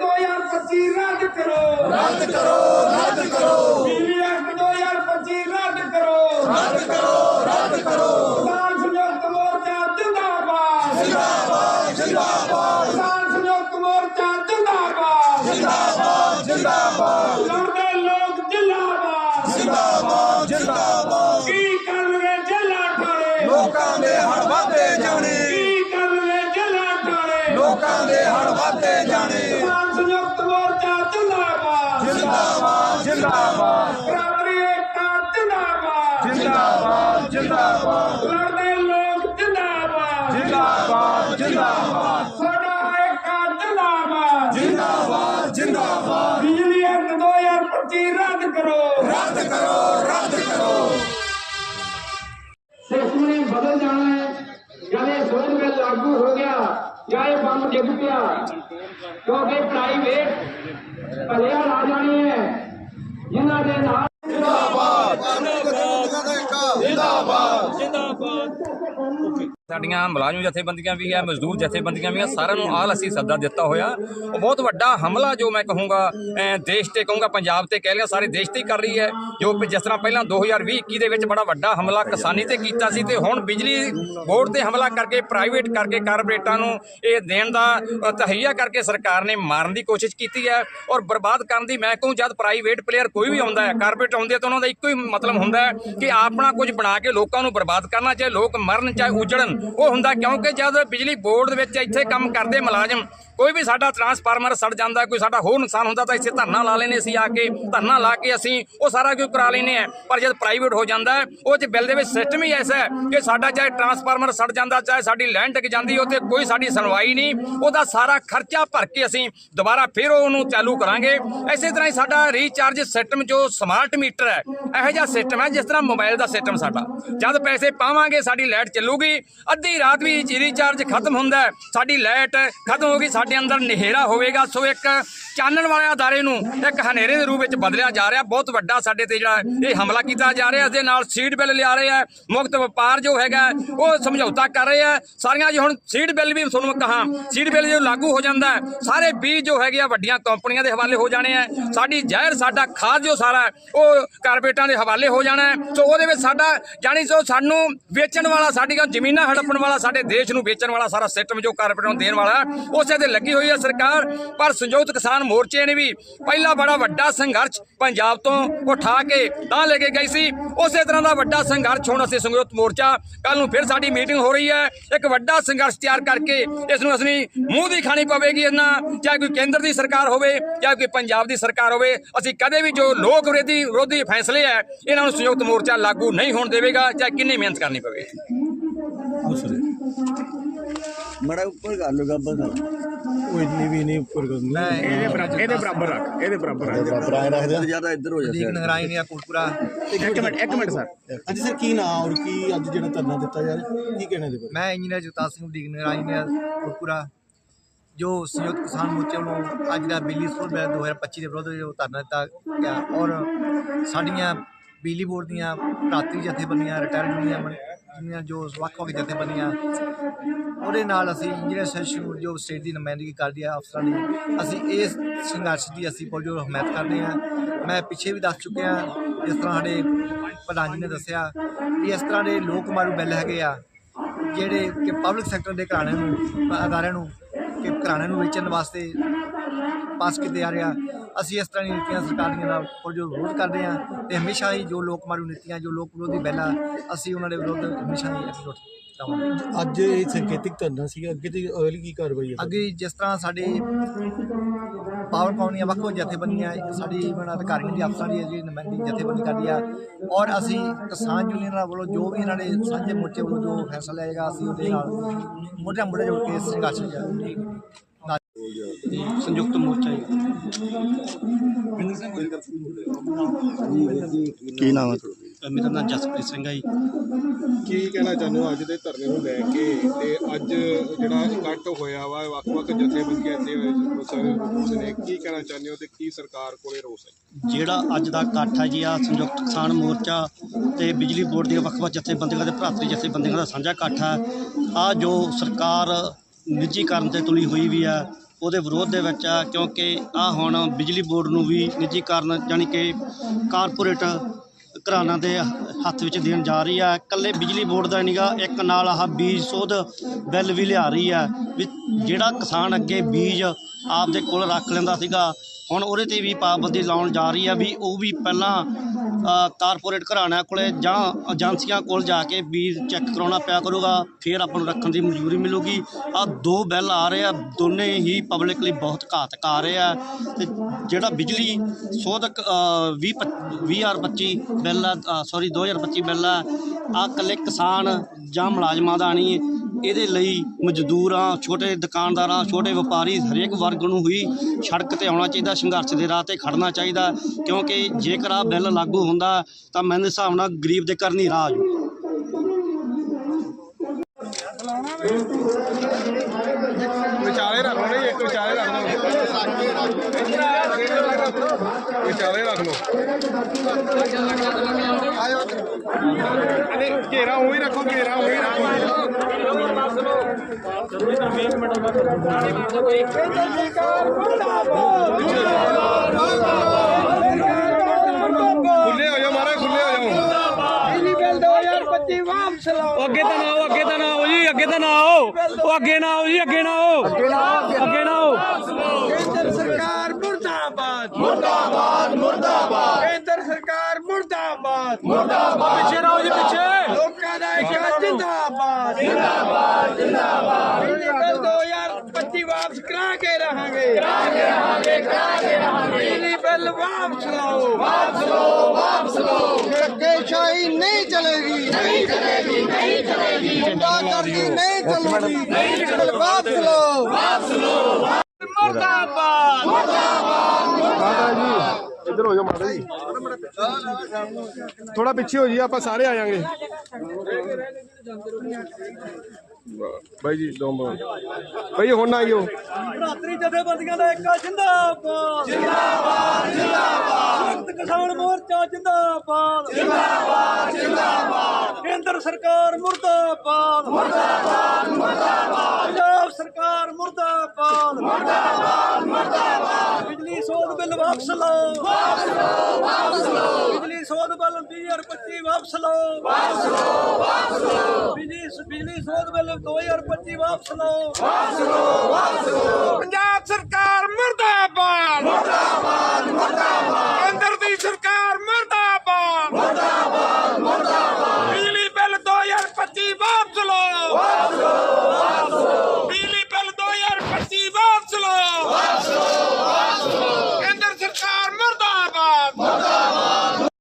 2025 ਰੱਦ ਕਰੋ ਰੱਦ ਕਰੋ ਰੱਦ ਕਰੋ ਬਿਜਲੀ ਐਕਟ 2025 ਰੱਦ ਕਰੋ ਰੱਦ ਕਰੋ ਰੱਦ ਕਰੋ ਕਿਸਾਨ ਸੰਯੁਕਤ ਮੋਰਚਾ ਜਿੰਦਾਬਾਦ ਜਿੰਦਾਬਾਦ ਜਿੰਦਾਬਾਦ ਕਿਸਾਨ ਸੰਯੁਕਤ ਮੋਰਚਾ ਜਿੰਦਾਬਾਦ ਜਿੰਦਾਬਾਦ ਜਿੰਦਾਬਾਦ। 2025 ਰੱਦ ਕਰੋ। ਰੱਦ ਕਰੋ ਰੱਦ ਕਰੋ। ਸਿਸਟਮ ਨੇ ਬਦਲ ਜਾਣਾ ਹੈ ਜਦ ਇਹ ਸੋਧ ਬਿੱਲ ਲਾਗੂ ਹੋ ਗਿਆ ਜਾਂ ਇਹ ਬੰਦ ਡਿੱਗ ਪਿਆ। ਕਿਉਂਕਿ ਪ੍ਰਾਈਵੇਟ ਭਲਿਆ ਲਾ ਜਾਣੀ ਹੈ ਜਿਨ੍ਹਾਂ ਦੇ ਨਾਲ ਸਾਡੀਆਂ ਮੁਲਾਜ਼ਮ ਜਥੇਬੰਦੀਆਂ ਵੀ ਹੈ ਮਜ਼ਦੂਰ ਜਥੇਬੰਦੀਆਂ ਵੀ ਹੈ ਸਾਰਿਆਂ ਨੂੰ ਆਲ ਅਸੀਂ ਸੱਦਾ ਦਿੱਤਾ ਹੋਇਆ। ਉਹ ਬਹੁਤ ਵੱਡਾ ਹਮਲਾ ਜੋ ਮੈਂ ਕਹੂੰਗਾ ਦੇਸ਼ ਤੇ ਕਹੂੰਗਾ ਪੰਜਾਬ ਤੇ ਕਹਿ ਲਿਆ ਸਾਰੇ ਦੇਸ਼ ਤੇ ਹੀ ਕਰ ਰਹੀ ਹੈ। ਜੋ ਕਿ ਜਿਸ ਤਰ੍ਹਾਂ ਪਹਿਲਾਂ 2020 21 ਦੇ ਵਿੱਚ ਬੜਾ ਵੱਡਾ ਹਮਲਾ ਕਿਸਾਨੀ ਤੇ ਕੀਤਾ ਸੀ ਤੇ ਹੁਣ ਬਿਜਲੀ ਬੋਰਡ ਤੇ ਹਮਲਾ ਕਰਕੇ ਪ੍ਰਾਈਵੇਟ ਕਰਕੇ ਕਾਰਪੋਰੇਟਾਂ ਨੂੰ ਇਹ ਦੇਣ ਦਾ ਅ, ਤਹਈਆ ਕਰਕੇ ਸਰਕਾਰ ਨੇ ਮਾਰਨ ਦੀ ਕੋਸ਼ਿਸ਼ ਕੀਤੀ ਹੈ ਔਰ ਬਰਬਾਦ ਕਰਨ ਦੀ ਮੈਂ ਕਹੂੰ ਜਦ ਪ੍ਰਾਈਵੇਟ ਪਲੇਅਰ ਕੋਈ ਵੀ ਆਉਂਦਾ ਹੈ ਕਾਰਪੋਰੇਟ ਆਉਂਦੇ ਤਾਂ ਉਹਨਾਂ ਦਾ ਇੱਕੋ ਹੀ ਮਤਲਬ ਹੁੰਦਾ ਹੈ ਕਿ ਆਪਣਾ ਕੁਝ ਬਣਾ ਕੇ ਲੋਕਾਂ ਨੂੰ ਬਰਬਾਦ ਕਰਨਾ ਚਾਹੇ ਲੋਕ ਮਰਨ ਚਾਹੇ ਉਜੜਨ। ਉਹ ਹੁੰਦਾ ਕਿਉਂਕਿ ਜਦ ਬਿਜਲੀ ਬੋਰਡ ਦੇ ਵਿੱਚ ਇੱਥੇ ਕੰਮ ਕਰਦੇ ਮੁਲਾਜ਼ਮ ਕੋਈ ਵੀ ਸਾਡਾ ਟਰਾਂਸਫਾਰਮਰ ਸੜ ਜਾਂਦਾ, ਕੋਈ ਸਾਡਾ ਹੋਰ ਨੁਕਸਾਨ ਹੁੰਦਾ, ਤਾਂ ਇੱਥੇ ਧਰਨਾ ਲਾ ਲੈਨੇ ਅਸੀਂ ਆ ਕੇ, ਧਰਨਾ ਲਾ ਕੇ ਅਸੀਂ ਉਹ ਸਾਰਾ ਕੁਝ ਕਰਾ ਲੈਨੇ ਆ ਪਰ ਜਦ ਪ੍ਰਾਈਵੇਟ ਹੋ ਜਾਂਦਾ, ਉਹ ਚ ਬਿੱਲ ਦੇ ਵਿੱਚ ਸਿਸਟਮ ਹੀ ਐਸਾ ਹੈ ਕਿ ਸਾਡਾ ਚਾਹੇ ਟਰਾਂਸਫਾਰਮਰ ਸੜ ਜਾਂਦਾ, ਚਾਹੇ ਸਾਡੀ ਲਾਈਨ ਟਿਕ ਜਾਂਦੀ ਉਹ ਤੇ ਕੋਈ ਸਾਡੀ ਸੁਣਵਾਈ ਨਹੀਂ। ਉਹਦਾ ਸਾਰਾ ਖਰਚਾ ਭਰ ਕੇ ਅਸੀਂ ਦੁਬਾਰਾ ਫਿਰ ਉਹਨੂੰ ਚਾਲੂ ਕਰਾਂਗੇ। ਐਸੇ ਤਰ੍ਹਾਂ ਹੀ ਸਾਡਾ ਰੀਚਾਰਜ ਸਿਸਟਮ ਜੋ ਸਮਾਰਟ ਮੀਟਰ ਹੈ, ਇਹੋ ਜਿਹਾ ਸਿਸਟਮ ਹੈ ਜਿਸ ਤਰ੍ਹਾਂ ਮੋਬਾਈਲ ਦਾ ਸਿਸਟਮ ਸਾਡਾ। ਜਦ ਪੈਸੇ ਪਾਵਾਂਗੇ, ਸਾਡੀ ਲਾਈਟ ਚੱਲੂਗੀ, ਅੱਧੀ ਰਾਤ ਵੀ ਰੀਚਾਰਜ ਖਤਮ ਹੁੰਦਾ ਸਾਡੀ ਲਾਈਟ ਖਤਮ ਹੋ ਗਈ, ਸਾਡੀ ਅੰਦਰ ਨਹਿਰਾ ਹੋਵੇਗਾ, ਸੋ ਇੱਕ ਚਾਨਣ ਵਾਲੇ ਅਦਾਰੇ ਨੂੰ ਇੱਕ ਹਨੇਰੇ ਦੇ ਰੂਪ ਵਿੱਚ ਬਦਲਿਆ ਜਾ ਰਿਹਾ। ਬਹੁਤ ਵੱਡਾ ਸਾਡੇ ਤੇ ਜਿਹੜਾ ਇਹ ਹਮਲਾ ਕੀਤਾ ਜਾ ਰਿਹਾ, ਇਸ ਦੇ ਨਾਲ ਸੀਡ ਬਿੱਲ ਲਿਆ ਰਹੇ ਆ। ਮੁਕਤ ਵਪਾਰ ਜੋ ਹੈਗਾ, ਉਹ ਸਮਝੌਤਾ ਕਰ ਰਹੇ ਆ। ਸਾਰੀਆਂ ਜੀ ਹੁਣ ਸੀਡ ਬਿੱਲ ਵੀ ਤੁਹਾਨੂੰ ਕਹਾ, ਸੀਟ ਬਿੱਲ ਜੋ ਲਾਗੂ ਹੋ ਜਾਂਦਾ ਸਾਰੇ ਬੀਜ ਜੋ ਹੈਗੇ ਆ, ਵੱਡੀਆਂ ਕੰਪਨੀਆਂ ਦੇ ਹਵਾਲੇ ਹੋ ਜਾਣੇ ਆ। ਸਾਡੀ ਜ਼ਹਿਰ, ਸਾਡਾ ਖਾਦ ਜੋ ਸਾਰਾ, ਉਹ ਕਾਰਪੋਰੇਟਾਂ ਦੇ ਹਵਾਲੇ ਹੋ ਜਾਣਾ ਸੋ ਉਹਦੇ ਵਿੱਚ ਸਾਡਾ ਜਾਣੀ ਸੋ ਸਾਨੂੰ ਵੇਚਣ ਵਾਲਾ, ਸਾਡੀਆਂ ਜ਼ਮੀਨਾਂ ਹੜੱਪਣ ਵਾਲਾ, ਸਾਡੇ ਦੇਸ਼ ਨੂੰ ਵੇਚਣ ਵਾਲਾ ਸਾਰਾ ਸਿਸਟਮ ਜੋ ਕਾਰਪੋਰੇਟਾਂ ਨੂੰ ਦੇਣ ਵਾਲਾ, ਉਸੇ ਦੇ ਲੱਗੀ ਹੋਈ ਹੈ ਸਰਕਾਰ, ਪਰ ਸੰਯੁਕਤ ਕਿਸਾਨ ਮੋਰਚੇ ਨੇ ਵੀ ਪਹਿਲਾ ਬੜਾ ਵੱਡਾ ਸੰਘਰਸ਼ ਪੰਜਾਬ ਤੋਂ ਉਠਾ ਕੇ ਤਾਂ ਲੈ ਕੇ ਗਈ ਸੀ। ਉਸੇ ਤਰ੍ਹਾਂ ਦਾ ਵੱਡਾ ਸੰਘਰਸ਼ ਹੁਣ ਅਸੀਂ ਸੰਯੁਕਤ ਮੋਰਚਾ ਕੱਲ ਨੂੰ ਫਿਰ ਸਾਡੀ ਮੀਟਿੰਗ ਹੋ ਰਹੀ ਹੈ। ਇੱਕ ਵੱਡਾ ਸੰਘਰਸ਼ ਤਿਆਰ ਕਰਕੇ ਇਸ ਨੂੰ ਅਸੀਂ ਮੂੰਹ ਦੀ ਖਾਣੀ ਪਵੇਗੀ ਇਹਨਾਂ ਚਾਹੇ ਕੋਈ ਕੇਂਦਰ ਦੀ ਸਰਕਾਰ ਹੋਵੇ, ਚਾਹੇ ਕੋਈ ਪੰਜਾਬ ਦੀ ਸਰਕਾਰ ਹੋਵੇ। ਅਸੀਂ ਕਦੇ ਵੀ ਜੋ ਲੋਕ ਵਿਰੋਧੀ ਵਿਰੋਧੀ ਫੈਸਲੇ ਹੈ, ਇਹਨਾਂ ਨੂੰ ਸੰਯੁਕਤ ਮੋਰਚਾ ਲਾਗੂ ਨਹੀਂ ਹੋਣ ਦੇਵੇਗਾ, ਚਾਹੇ ਕਿੰਨੀ ਮਿਹਨਤ ਕਰਨੀ ਪਵੇ। ਮੜਾ ਉੱਪਰ ਕਰ ਲੋ ਗੱਬਾ ਦਾ। ਉਹ ਇੰਨੀ ਵੀ ਨਹੀਂ ਉੱਪਰ ਕਰਨੀ। ਇਹਦੇ ਬਰਾਬਰ ਇਹਦੇ ਬਰਾਬਰ ਰੱਖ ਇਹਦੇ ਬਰਾਬਰ ਰੱਖ। ਬਰਾਬਰ ਰੱਖਦੇ ਜ਼ਿਆਦਾ ਇੱਧਰ ਹੋ ਜਾ ਦੀਕ ਨਗਰਾਈ ਨੇ ਕੋਟਪੁਰਾ ਇੱਕ ਮਿੰਟ ਇੱਕ ਮਿੰਟ ਸਰ। ਅੱਜ ਸਰ ਕੀ ਨਾਮ ਔਰ ਕੀ ਅੱਜ ਜਿਹੜਾ ਧਰਨਾ ਦਿੱਤਾ ਰਿਹਾ ਕੀ ਕਹਿਣਾ ਦੇ ਬਾਰੇ? ਮੈਂ ਇੰਜੀਨੀਅਰ ਜਗਤਾਰ ਸਿੰਘ ਦੀਕ ਨਗਰਾਈ ਨੇ ਕੋਟਪੁਰਾ ਜੋ ਸੰਯੁਕਤ ਕਿਸਾਨ ਮੋਰਚੇ ਵੱਲੋਂ ਅੱਜ ਦਾ ਬਿਜਲੀ ਸਕੂਲ ਬਿੱਲ 2025 ਦੇ ਵਿਰੁੱਧ ਜੋ ਧਰਨਾ ਦਿੱਤਾ ਗਿਆ ਔਰ ਸਾਡੀਆਂ ਬਿਜਲੀ ਬੋਰਡ ਦੀਆਂ ਭਰਾਤਰੀ ਜਥੇਬੰਦੀਆਂ ਰਿਟਾਇਰਡ ਯੂਨੀਅਨ ਯੂਨੀਅਨ ਜੋ ਵੱਖ-ਵੱਖ ਜਥੇਬੰਦੀਆਂ ਉਹਦੇ ਨਾਲ ਅਸੀਂ ਇੰਜੀਨੀਅਰ ਐਸੋਸੀਏਸ਼ਨ ਜੋ ਸਟੇਟ ਦੀ ਨੁਮਾਇੰਦਗੀ ਕਰਦੀ ਆ ਅਫਸਰਾਂ ਦੀ, ਅਸੀਂ ਇਸ ਸੰਘਰਸ਼ ਦੀ ਅਸੀਂ ਬਹੁਤ ਪੁਰਜੋਰ ਹਮਾਇਤ ਕਰਦੇ ਹਾਂ। ਮੈਂ ਪਿੱਛੇ ਵੀ ਦੱਸ ਚੁੱਕਿਆ ਜਿਸ ਤਰ੍ਹਾਂ ਸਾਡੇ ਪ੍ਰਧਾਨ ਜੀ ਨੇ ਦੱਸਿਆ ਕਿ ਇਸ ਤਰ੍ਹਾਂ ਦੇ ਲੋਕ ਮਾਰੂ ਬਿੱਲ ਹੈਗੇ ਆ, ਜਿਹੜੇ ਕਿ ਪਬਲਿਕ ਸੈਕਟਰ ਦੇ ਘਰਾਣਿਆਂ ਨੂੰ, ਅਦਾਰਿਆਂ ਨੂੰ, ਕਿ ਘਰਾਣਿਆਂ ਨੂੰ ਵੇਚਣ ਵਾਸਤੇ ਪਾਸ ਕੀਤੇ ਆ ਰਿਹਾ ਅਸੀਂ ਇਸ ਤਰ੍ਹਾਂ ਦੀਆਂ ਨੀਤੀਆਂ ਸਰਕਾਰ ਦੀਆਂ ਨਾਲ ਪੁਰਜੋਰ ਵਿਰੋਧ ਕਰਦੇ ਹਾਂ ਤੇ ਹਮੇਸ਼ਾ ਹੀ ਜੋ ਲੋਕ ਮਾਰੂ ਨੀਤੀਆਂ ਜੋ ਲੋਕ ਵਿਰੋਧੀ ਬਿੱਲ ਅਸੀਂ ਉਹਨਾਂ ਦੇ ਵਿਰੁੱਧ ਹਮੇਸ਼ਾ ਹੀ ਐਕਟ ਕਰਾਂਗੇ ਅੱਜ ਇਹ ਸੰਕੇਤਿਕ ਧਰਨਾ ਸੀਗਾ ਅੱਗੇ ਤੇ ਅਗਲੀ ਕੀ ਕਾਰਵਾਈ ਹੈ? ਅੱਗੇ ਜਿਸ ਤਰ੍ਹਾਂ ਸਾਡੇ ਪਾਵਰ ਪਾਉਣੀਆਂ ਵੱਖ ਵੱਖ ਜਥੇਬੰਦੀਆਂ ਸਾਡੀ ਬਣਾ ਅਧਿਕਾਰੀਆਂ ਦੀ ਅਫਸਰਾਂ ਦੀ ਜਿਹੜੀ ਨੁਮਾਇੰਦਗੀ ਜਥੇਬੰਦੀ ਕਰਦੀ ਆ ਔਰ ਅਸੀਂ ਕਿਸਾਨ ਯੂਨੀਅਨਾਂ ਵੱਲੋਂ ਜੋ ਵੀ ਇਹਨਾਂ ਦੇ ਸਾਂਝੇ ਮੋਰਚੇ ਵੱਲੋਂ ਜੋ ਫੈਸਲਾ ਲਿਆ ਜਾਏਗਾ ਅਸੀਂ ਉਹਦੇ ਨਾਲ ਮੋਢਿਆਂ ਮੋਢੇ ਜੋੜ ਕੇ ਸੰਘਰਸ਼ ਜਾਰੀ ਸੰਯੁਕਤ ਮੋਰਚਾ ਜੀ ਕੀ ਨਾਮ ਹੈ ਤੁਹਾਡਾ? ਮੇਰਾ ਨਾਮ ਜਸਪ੍ਰੀਤ ਸਿੰਘ ਹੈ ਜੀ। ਕੀ ਕਹਿਣਾ ਚਾਹੁੰਦੇ ਹੋ ਅੱਜ ਦੇ ਧਰਨੇ ਨੂੰ ਲੈ ਕੇ ਤੇ ਅੱਜ ਜਿਹੜਾ ਇਕੱਠ ਹੋਇਆ ਵਾ ਵੱਖ-ਵੱਖ ਜਥੇਬੰਦੀਆਂ ਇੱਥੇ ਉਸ ਨੇ ਕੀ ਕਹਿਣਾ ਚਾਹੁੰਦੇ ਹੋ ਤੇ ਕੀ ਸਰਕਾਰ ਕੋਲੇ ਰੋਸ ਹੈ? ਜਿਹੜਾ ਅੱਜ ਦਾ ਇਕੱਠ ਹੈ ਜੀ ਆ ਸੰਯੁਕਤ ਕਿਸਾਨ ਮੋਰਚਾ ਤੇ ਬਿਜਲੀ ਬੋਰਡ ਦੀਆਂ ਵੱਖ-ਵੱਖ ਜਥੇਬੰਦੀਆਂ ਤੇ ਭਰਾਤਰੀ ਜਥੇਬੰਦੀਆਂ ਦਾ ਸਾਂਝਾ ਇਕੱਠ ਹੈ। ਆ ਜੋ ਸਰਕਾਰ ਨਿੱਜੀਕਰਨ ਤੇ ਤੁਲੀ ਹੋਈ ਵੀ ਹੈ ਉਹਦੇ ਵਿਰੋਧ ਦੇ ਵਿੱਚ ਆ, ਕਿਉਂਕਿ ਆ ਹੁਣ ਬਿਜਲੀ ਬੋਰਡ ਨੂੰ ਵੀ ਨਿੱਜੀਕਰਨ ਜਾਣੀ ਕਿ ਕਾਰਪੋਰੇਟ ਘਰਾਣਾ ਦੇ ਹੱਥ ਵਿੱਚ ਦੇਣ ਜਾ ਰਹੀ ਹੈ ਇਕੱਲੇ ਬਿਜਲੀ ਬੋਰਡ ਦਾ ਨਹੀਂਗਾ ਇੱਕ ਨਾਲ ਆਹ ਬੀਜ ਸੋਧ ਬਿੱਲ ਵੀ ਲਿਆ ਰਹੀ ਹੈ ਵੀ ਜਿਹੜਾ ਕਿਸਾਨ ਅੱਗੇ ਬੀਜ ਆਪਦੇ ਕੋਲ ਰੱਖ ਲੈਂਦਾ ਸੀਗਾ ਹੁਣ ਉਹਦੇ ਤੇ ਵੀ ਪਾਬੰਦੀ ਲਾਉਣ ਜਾ ਰਹੀ ਹੈ ਵੀ ਉਹ ਵੀ ਪਹਿਲਾਂ ਕਾਰਪੋਰੇਟ ਘਰਾਣਿਆਂ ਕੋਲੇ ਜਾਂ ਏਜੰਸੀਆਂ ਕੋਲ ਜਾ ਕੇ ਬੀਜ ਚੈੱਕ ਕਰਾਉਣਾ ਪਿਆ ਕਰੂਗਾ, ਫਿਰ ਆਪਾਂ ਨੂੰ ਰੱਖਣ ਦੀ ਮਨਜ਼ੂਰੀ ਮਿਲੂਗੀ। ਆ ਦੋ ਬਿੱਲ ਆ ਰਹੇ ਆ, ਦੋਨੇ ਹੀ ਪਬਲਿਕ ਲਈ ਬਹੁਤ ਘਾਤਕ ਆ ਰਹੇ ਆ। ਤੇ ਜਿਹੜਾ ਬਿਜਲੀ ਸੋਧਕ 20 2025 ਬਿੱਲ ਆ ਸੌਰੀ 2025 ਬਿੱਲ ਆ ਆ ਇਕੱਲੇ ਕਿਸਾਨ ਜਾਂ ਮੁਲਾਜ਼ਮਾਂ ਦਾ ਨਹੀਂ ਇਹਦੇ ਲਈ ਮਜ਼ਦੂਰਾਂ, ਛੋਟੇ ਦੁਕਾਨਦਾਰਾਂ, ਛੋਟੇ ਵਪਾਰੀ ਹਰੇਕ ਵਰਗ ਨੂੰ ਹੀ ਸੜਕ ਤੇ ਆਉਣਾ ਚਾਹੀਦਾ, ਸੰਘਰਸ਼ ਦੇ ਰਾਹ ਤੇ ਖੜਨਾ ਚਾਹੀਦਾ, ਕਿਉਂਕਿ ਜੇਕਰ ਆ ਬਿੱਲ ਲਾਗੂ ਹੁੰਦਾ ਤਾਂ ਮੈਨੂੰ ਹਿਸਾਬ ਨਾਲ ਗਰੀਬ ਦੇ ਘਰ ਨਹੀਂ ਰਾਹ ਆਜੂ ਵਿਚਾਲੇ ਰੱਖ ਲਓ ਨਹੀਂ ਇੱਕ ਵਿਚਾਲੇ ਰੱਖ ਲਓ ਵਿਚਾਲੇ ਰੱਖ ਲਓ। ਅਰੇ ਘੇਰਾ ਉਹੀ ਰੱਖੋ, ਘੇਰਾ ਉਹੀ ਰੱਖੋ। ਖੁੱਲੇ ਹੋ ਜਾਓ ਮਾਰੇ ਖੁੱਲੇ ਹੋ ਜਾਓ। ਬਿਜਲੀ ਬਿੱਲ 2025 ਵਾਪਸ ਲਾਓ ਅੱਗੇ ਤਾਂ ਨਾ ਆਓ, ਅੱਗੇ ਤਾਂ ਨਾ ਆਓ ਜੀ, ਅੱਗੇ ਤਾਂ ਨਾ ਆਓ। ਉਹ ਅੱਗੇ ਨਾ ਆਓ ਜੀ, ਅੱਗੇ ਨਾ ਆਓ। ਅੱਗੇ ਨਾ ਆਓ ਕੇਂਦਰ ਸਰਕਾਰ ਮੁਰਦਾਬਾਦ ਮੁਰਦਾਬਾਦ ਮੁਰਦਾਬਾਦ ਕੇਂਦਰ ਸਰਕਾਰ ਮੁਰਦਾਬਾਦ। ਮੁਰਦਾਬਾਦ। ਪਿੱਛੇ ਰਹੋ ਜੀ ਪਿੱਛੇ। ਲੋਕਾਂ ਦਾ ਇੱਕ ਜਿੰਦਾਬਾਦ। ਜਿੰਦਾਬਾਦ ਜਿੰਦਾਬਾਦ। ਬਿਜਲੀ ਬਿੱਲ 2025 ਵਾਪਸ ਕਰਾ ਕੇ ਰਹਾਂਗੇ। ਕਰਾ ਕੇ ਰਹਾਂਗੇ ਕਰਾ ਕੇ ਰਹਾਂਗੇ। ਬਿਜਲੀ ਬਿੱਲ ਵਾਪਸ ਲਾਓ। ਵਾਪਸ ਲਓ ਵਾਪਸ ਲਓ। ਧੱਕੇਸ਼ਾਹੀ ਨਹੀਂ ਚਲੇਗੀ। ਨਹੀਂ ਚਲੇਗੀ ਨਹੀਂ ਚਲੇਗੀ। ਗੁੰਡਾਗਰਦੀ ਨਹੀਂ ਚਲੇਗੀ। ਨਹੀਂ ਚਲੇਗੀ। ਵਾਪਸ ਲਓ। ਵਾਪਸ ਲਓ। ਮੁਰਦਾਬਾਦ। ਮਾਤਾ ਜੀ। ਇੱਧਰ ਹੋ ਜਾਓ ਮਾਤਾ ਜੀ। ਥੋੜਾ ਪਿੱਛੇ ਹੋ ਜੀ ਆਪਾਂ ਸਾਰੇ ਆ ਜਾਾਂਗੇ। ਬਾਈ ਜੀ, ਦੋ ਮਿੰਟ। ਬਾਈ ਹੁਣ ਆਇਓ। ਭਰਾਤਰੀ ਜਥੇਬੰਦੀਆਂ ਦਾ ਇੱਕ ਜਿੰਦਾਬਾਦ। ਜਿੰਦਾਬਾਦ ਜਿੰਦਾਬਾਦ। ਸੰਯੁਕਤ ਕਿਸਾਨ ਮੋਰਚਾ, ਜਿੰਦਾਬਾਦ। ਜਿੰਦਾਬਾਦ ਜਿੰਦਾਬਾਦ। ਕੇਂਦਰ ਸਰਕਾਰ, ਮੁਰਦਾਬਾਦ। ਮੁਰਦਾਬਾਦ ਮੁਰਦਾਬਾਦ। ਸਰਕਾਰ ਮੁਰਦਾਬਾਦ। ਮੁਰਦਾਬਾਦ ਮੁਰਦਾਬਾਦ। ਬਿਜਲੀ ਸੋਧ ਬਿੱਲ ਵਾਪਸ ਲਓ। ਵਾਪਸ ਲਓ ਵਾਪਸ ਲਓ। ਬਿਜਲੀ ਸੋਧ ਬਿੱਲ 2025 ਵਾਪਸ ਲਓ। ਵਾਪਸ ਲਓ ਵਾਪਸ ਲਓ। ਬਿਜਲੀ ਬਿਜਲੀ ਸੋਧ ਬਿੱਲ 2025 ਵਾਪਸ ਲਓ। ਵਾਪਸ ਲਓ ਵਾਪਸ ਲਓ। ਪੰਜਾਬ ਸਰਕਾਰ ਮੁਰਦਾਬਾਦ। ਮੁਰਦਾਬਾਦ ਮੁਰਦਾਬਾਦ। ਕੇਂਦਰ ਦੀ